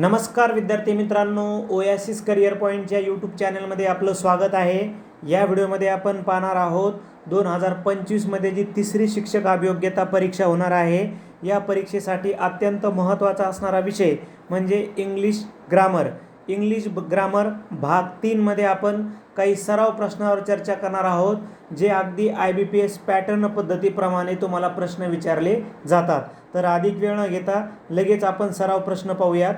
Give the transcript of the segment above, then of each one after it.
नमस्कार विद्यार्थी मित्रांनो ओयासिस करिअर पॉईंटच्या यूट्यूब चॅनलमध्ये आपलं स्वागत आहे. या व्हिडिओमध्ये आपण पाहणार आहोत दोन हजार पंचवीसमध्ये जी तिसरी शिक्षक अभियोग्यता परीक्षा होणार आहे या परीक्षेसाठी अत्यंत महत्त्वाचा असणारा विषय म्हणजे इंग्लिश ग्रामर इंग्लिश ग्रामर भाग तीनमध्ये आपण काही सराव प्रश्नावर चर्चा करणार आहोत जे अगदी I B P S pattern पद्धतीप्रमाणे तुम्हाला प्रश्न विचारले जातात. तर अधिक वेळ न घेता लगेच आपण सराव प्रश्न पाहूयात.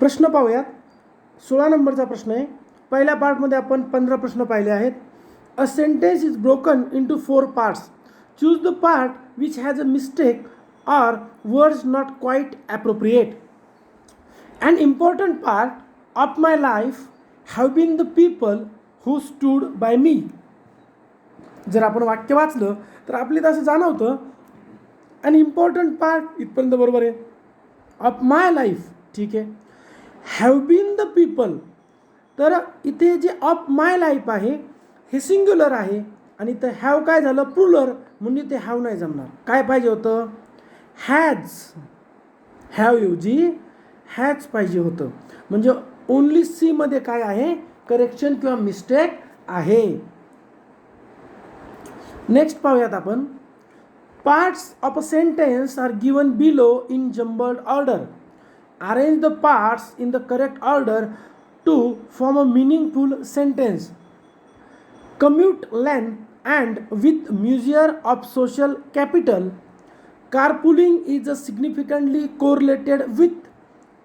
प्रश्न पाहूयात. सोळा नंबरचा प्रश्न आहे. पहिल्या पार्टमध्ये आपण पंधरा प्रश्न पाहिले आहेत. A sentence is broken into four parts choose the part which has a mistake or words not quite appropriate and important part of my life have been the people who stood by me जर आपण वाक्य वाचलं तर आपल्याला असं जाणवतं आणि important part इथपर्यंत बरोबर आहे. ऑफ माय लाईफ ठीक आहे. हॅव बीन द पीपल तर इथे जे ऑफ माय लाईफ आहे हे सिंग्युलर आहे. आणि इथं हॅव काय झालं? प्रुलर म्हणजे ते हॅव नाही जमणार. काय पाहिजे होतं? हॅज हॅव यू जी हॅज पाहिजे होतं. म्हणजे ओनली सीमध्ये काय आहे? करेक्शन किंवा मिस्टेक आहे. नेक्स्ट पाहूयात आपण. Parts of a sentence are given below in jumbled order arrange the parts in the correct order to form a meaningful sentence commute length and with measure of social capital carpooling is a significantly correlated with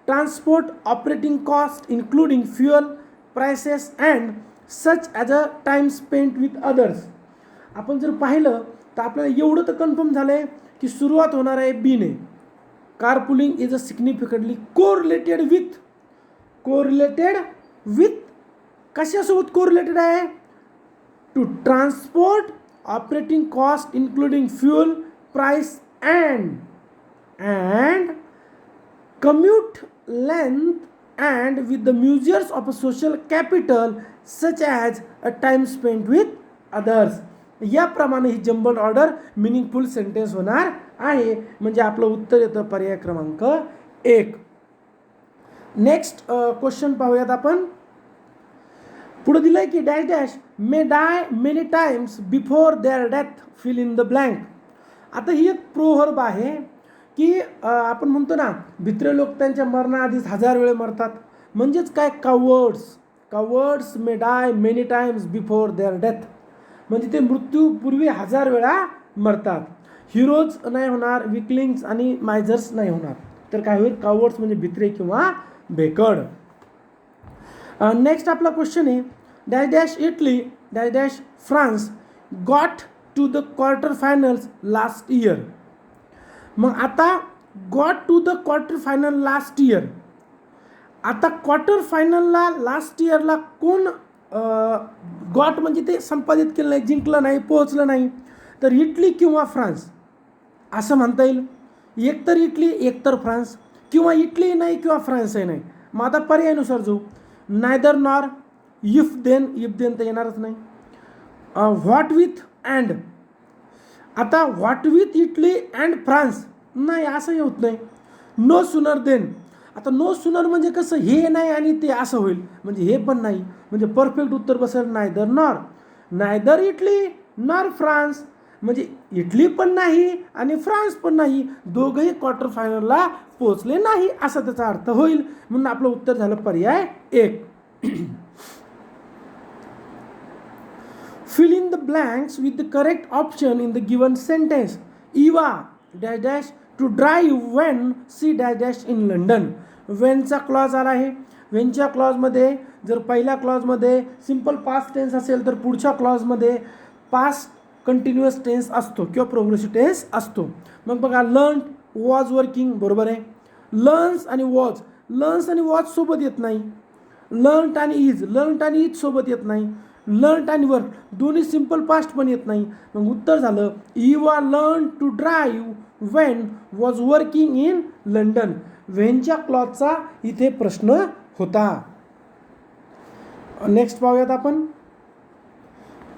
transport operating cost including fuel prices and such as a time spent with others आपण जर पाहिलं तर आपल्याला एवढं तर confirm झालं आहे की सुरुवात होणार आहे बीने carpooling is a significantly correlated with correlated with कशासोबत कोरिलेटेड आहे? To transport operating cost including fuel price and and commute length and with the measures of a social capital such as a time spent with others याप्रमाणे ही jumble order meaningful sentence होणार आहे. म्हणजे आपलं उत्तर येतं पर्याय क्रमांक एक. नेक्स्ट क्वेश्चन पाहूयात आपण. पुढे दिलंय की dash dash may die many times before their death fill in the blank आता ही एक प्रोहर्ब आहे की आपण म्हणतो ना भित्रे लोक त्यांच्या मरणाआधीच हजार वेळे मरतात. म्हणजेच काय? Cowards cowards may die many times before their death म्हणजे ते मृत्यूपूर्वी हजार वेळा मरतात. हिरोज नाही होणार विकलिंग्स आणि मायझर्स नाही होणार. तर काय होईल? कावर्ड्स म्हणजे भित्रे किंवा बेकड नेक्स्ट आपला क्वेश्चन आहे. Dash dash Italy dash dash France got to the quarter finals last year मग आता got to the quarter final last year आता क्वार्टर फायनलला लास्ट इयरला कोण गॉट म्हणजे ते संपादित केलं नाही जिंकलं नाही पोहोचलं नाही. तर इटली किंवा फ्रान्स असं म्हणता येईल? एकतर इटली एकतर फ्रान्स. किंवा इटली नाही किंवा फ्रान्सही नाही. मग आता पर्यायानुसार जाऊ. Neither nor if then if then तर येणारच नाही. What with and? आता what with Italy and France? नाही असंही होत नाही. No sooner than. आता नो सुनर म्हणजे कसं? हे नाही आणि ते असं होईल. म्हणजे हे पण नाही. म्हणजे परफेक्ट उत्तर बसेल neither nor. Neither Italy nor France. म्हणजे इटली पण नाही आणि फ्रान्स पण नाही. दोघंही क्वार्टर फायनलला पोचले नाही असा त्याचा अर्थ होईल. म्हणून आपलं उत्तर झालं पर्याय एक. Fill in the blanks with the correct option in the given sentence Eva dash dash to drive when she dash dash in London वेनचा clause आला आहे? वेनच्या क्लॉजमध्ये जर पहिल्या क्लॉजमध्ये सिंपल पास्ट टेन्स असेल तर पुढच्या क्लॉजमध्ये पास्ट कंटिन्युअस टेन्स असतो किंवा प्रोग्रेसिव्ह टेन्स असतो. मग बघा लर्न वॉज वर्किंग बरोबर आहे? लर्न्स आणि वॉज लर्न्स आणि वॉज सोबत येत नाही. लर्न्ट आणि इज लर्न्ट आणि इज सोबत येत नाही. लर्न्ट आणि वर्क दोन्ही सिंपल पास्ट पण येत नाही. मग उत्तर झालं Eva learn to drive when was working in London वेनच्या क्लॉथचा इथे प्रश्न होता. नेक्स्ट पाहूयात आपण.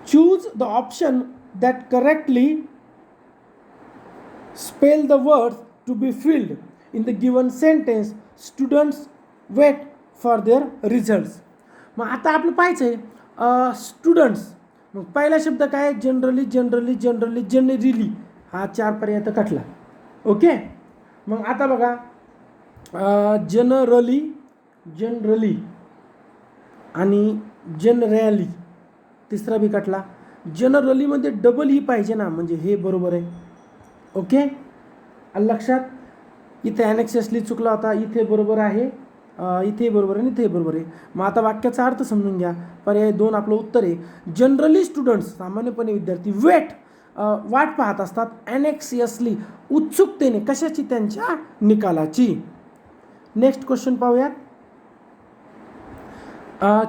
Choose the option that correctly spell the words to be filled in the given sentence students wait for their results मग आता आपलं पाहायचं आहे स्टुडंट्स मग पहिला शब्द काय? आहे जनरली जनरली जनरली जनरली हा चार पर्यंत कटला. ओके? मग आता बघा जनरली जनरली आणि जनरॅली तिसरा बी कटला. जनरलीमध्ये डबल ई पाहिजे ना म्हणजे हे बरोबर आहे. ओके लक्षात इथे ॲनेक्सेसली चुकला होता इथे बरोबर आहे इथे बरोबर आहे आणि इथे बरोबर आहे. मग आता वाक्याचा अर्थ समजून घ्या. पर्याय दोन आपलं उत्तर आहे. जनरली स्टुडंट्स सामान्यपणे विद्यार्थी वेट वाट पाहत असतात ॲनेक्सियसली उत्सुकतेने कशाची? त्यांच्या निकालाची. नेक्स्ट क्वेश्चन पाहूयात.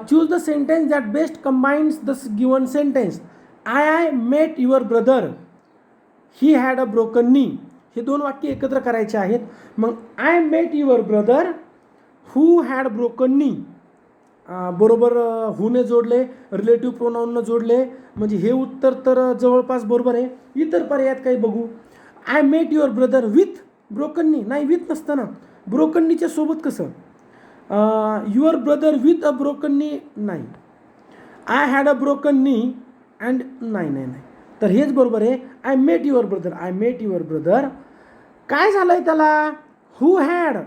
Choose the sentence that best combines the given sentence I I met your brother he had a broken knee हे दोन वाक्य एकत्र करायचे आहेत. मग I met your brother who had broken knee बरोबर हुने जोडले रिलेटिव्ह प्रोनाऊननं जोडले. म्हणजे हे उत्तर तर जवळपास बरोबर आहे. इतर पर्यायात काही बघू. I met your brother with broken knee नाही विथ नसतं ना ब्रोकननीच्या सोबत कसं? Your brother with a broken knee नाही. I had a broken knee and नाही नाही नाही तर हेच बरोबर आहे. I met your brother I met your brother काय झालं आहे त्याला? हू हॅड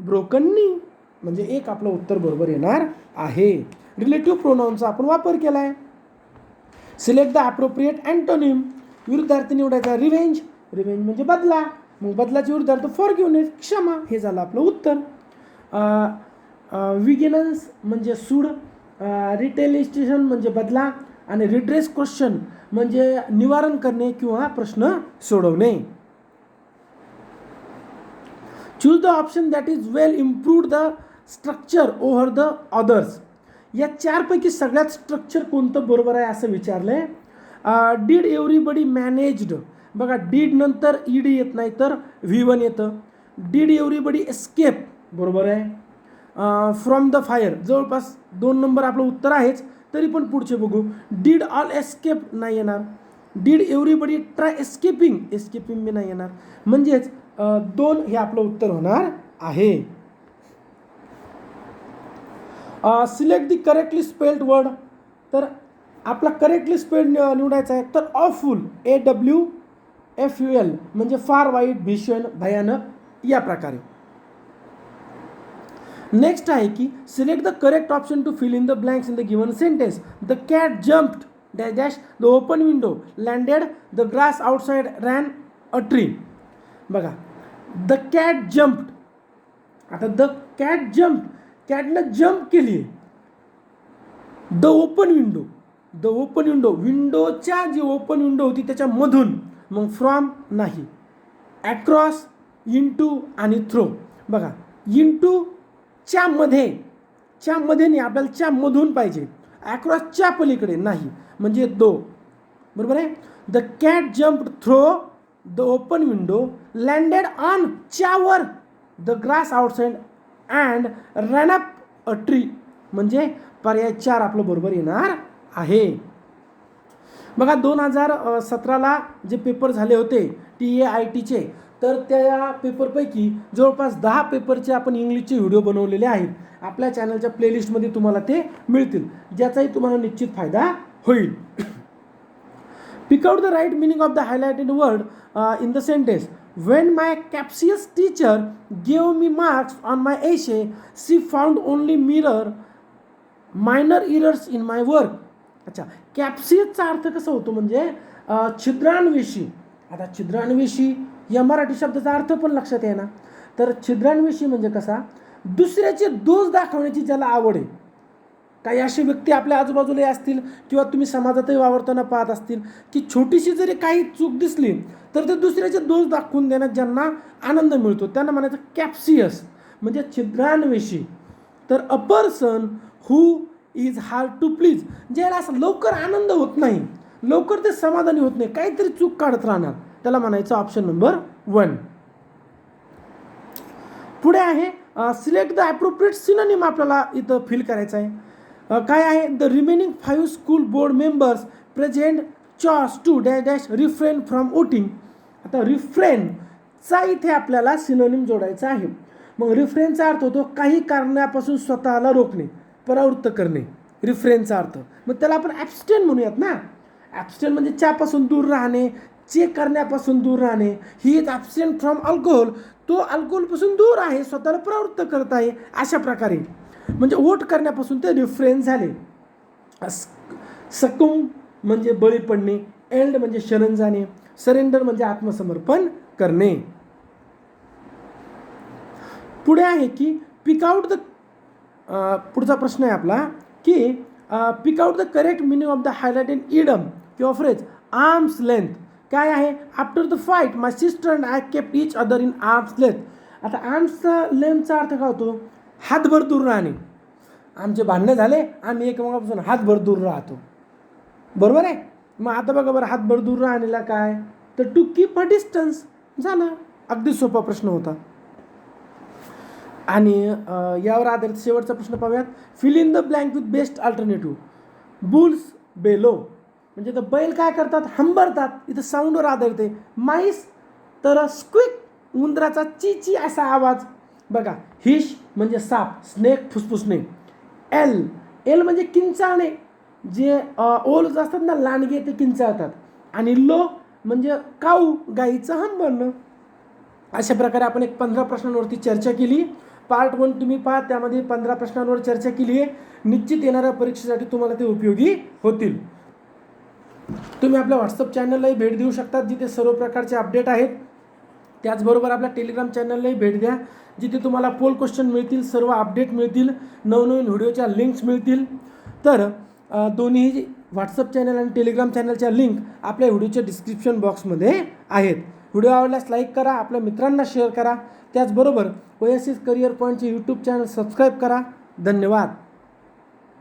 ब्रोकन नी म्हणजे एक आपलं उत्तर बरोबर येणार आहे. रिलेटिव्ह प्रोनाऊनचा आपण वापर केला आहे सिलेक्ट द अप्रोप्रिएट अँटोनिम विरुद्धार्थी निवडायचा रिवेंज रिवेंज म्हणजे बदला. मग बदलाचे विरुद्धार्थ फॉरगिवनेस क्षमा हे झालं आपलं उत्तर. विगिनन्स म्हणजे सूड. रिटेलिस्टेशन म्हणजे बदला. आणि रिड्रेस क्वेश्चन म्हणजे निवारण करणे किंवा प्रश्न सोडवणे. Choose the option that is well improve the structure over the others या चारपैकी सगळ्यात स्ट्रक्चर कोणतं बरोबर आहे असं विचारलं आहे डीड एव्हरीबडी मॅनेज्ड बघा डीड नंतर ईड येत नाही तर व्ही वन येतं. डीड एव्हरीबडी एस्केप बरोबर आहे. फ्रॉम द फायर जवळपास दोन नंबर आपलं उत्तर आहेच. तरी पण पुढचे बघू. डीड ऑल एस्केप नाही येणार? Did everybody try escaping escaping B नाही येणार. म्हणजेच दोन हे आपलं उत्तर होणार आहे. Select the correctly spelled word तर आपला करेक्टली स्पेल्ड निवडायचा आहे. तर awful A W F U L म्हणजे फार वाईट भीषण भयानक या प्रकारे. नेक्स्ट आहे की select the correct option to fill in the blanks in the given sentence the cat jumped dash dash the open window landed the grass outside ran a tree बघा द कॅट जम्प्ड आता the cat jump कॅटनं jump केली आहे the open window the open window विंडोच्या जी open window होती त्याच्यामधून मग फ्रॉम नाही. ॲक्रॉस इंटू आणि थ्रो बघा इंटू टू च्यामध्ये च्यामध्ये नाही आपल्याला च्यामधून पाहिजे. पाहिजे ॲक्रॉसच्या पलीकडे नाही. म्हणजे दो. बरोबर आहे? The cat jump through the open window landed on च्यावर. The grass outside and run up a tree म्हणजे पर्याय चार आपलं बरोबर येणार आहे. बघा दोन हजार सतराला जे पेपर झाले होते टी ए आय टीचे तर त्या पेपरपैकी जवळपास दहा पेपरचे आपण इंग्लिशचे व्हिडिओ बनवलेले आहेत. आपल्या चॅनलच्या प्लेलिस्टमध्ये तुम्हाला ते मिळतील. ज्याचाही तुम्हाला निश्चित फायदा होईल. Pick out the right meaning of the highlighted word in the sentence when my captious teacher gave me marks on my essay she found only mirror minor errors in my work अच्छा कॅप्सियसचा अर्थ कसा होतो म्हणजे uh, छिद्रांविषयी. आता छिद्रांविषयी या मराठी शब्दाचा अर्थ पण लक्षात येणार तर छिद्रांविषयी म्हणजे कसा? दुसऱ्याचे दोष दाखवण्याची ज्याला आवड आहे. काही असे व्यक्ती आपल्या आजूबाजूला असतील किंवा तुम्ही समाजातही वावरताना पाहत असतील की छोटीशी जरी काही चूक दिसली तर ते दुसऱ्याचे दोष दाखवून देण्यात ज्यांना आनंद मिळतो त्यांना म्हणायचं कॅप्सियस म्हणजे छिद्रांविषयी. तर a person who is hard to please ज्याला असं लवकर आनंद होत नाही लवकर ते समाधानी होत नाही काहीतरी चूक काढत राहणार. त्याला म्हणायचं ऑप्शन नंबर वन पुढे आहे सिलेक्ट द ॲप्रोप्रिएट सिनोनिम आपल्याला इथं फिल करायचं आहे. काय आहे? The remaining five school board members present chose to dash dash refrain from voting आता रिफ्रेन चा इथे आपल्याला सिनोनिम जोडायचा आहे. मग रिफ्रेनचा अर्थ होतो काही कारणापासून स्वतःला रोखणे परावृत्त करणे. रिफ्रेनचा अर्थ. मग त्याला आपण ॲबस्टेन म्हणूयात ना. ॲबस्टेन म्हणजे चहापासून दूर राहणे चेक करण्यापासून दूर राहणे. He is absent from alcohol तो अल्कोहोलपासून दूर आहे स्वतःला प्रवृत्त करत आहे अशा प्रकारे. म्हणजे ओट करण्यापासून ते रिफ्रेन झाले. सकुम म्हणजे बळी पडणे एल्ड म्हणजे शरण जाणे सरेंडर म्हणजे आत्मसमर्पण करणे. पुढे आहे की पिक आउट द पुढचा प्रश्न आहे आपला की pick out the correct meaning of the highlighted idiom किंवा फ्रेज आर्म्स लेंथ काय आहे? After the fight my sister and I kept each other in arms length आता आर्म्सचा लेमचा अर्थ काय होतो? हातभर दूर राहणे. आमचे भांडणं झाले आम्ही एकमेकापासून हातभर दूर राहतो. बरोबर आहे? मग आता बघा बरं हातभर दूर राहण्याला काय? तर टू कीप अ डिस्टन्स झालं. अगदी सोपा प्रश्न होता. आणि यावर आधारित शेवटचा प्रश्न पाहूयात. Fill in the blank with best alternative bulls bellow म्हणजे तर बैल काय करतात? हंबरतात. इथं साऊंडवर आदळते माईस तर स्क्विक उंदराचा ची ची असा आवाज. बघा हिश म्हणजे साप स्नेक फुसफुसणे एल एल म्हणजे किंचाळणे. जे ओल्स असतात ना लांडगे ते किंचाळतात. आणि लो म्हणजे काऊ गाईचं हंबरणं. अशा प्रकारे आपण एक पंधरा प्रश्नांवरती चर्चा केली. पार्ट वन तुम्ही पहा त्यामध्ये पंधरा प्रश्नांवर चर्चा केली आहे. निश्चित येणाऱ्या परीक्षेसाठी तुम्हाला ते उपयोगी होतील. तुम्ही आपल्या व्हॉट्सअप चॅनललाही भेट देऊ शकतात जिथे सर्व प्रकारचे अपडेट आहेत. त्याचबरोबर आपल्या टेलिग्राम चॅनललाही भेट द्या जिथे तुम्हाला पोल क्वेश्चन मिळतील सर्व अपडेट मिळतील नवनवीन व्हिडिओच्या लिंक्स मिळतील. तर दोन्ही व्हॉट्सअप चॅनल आणि टेलिग्राम चॅनलच्या लिंक आपल्या व्हिडिओच्या डिस्क्रिप्शन बॉक्समध्ये आहेत. व्हिडिओ आवडल्यास लाईक करा आपल्या मित्रांना शेअर करा. त्याचबरोबर ओएसिस करिअर पॉईंटचे यूट्यूब चॅनल सबस्क्राईब करा. धन्यवाद.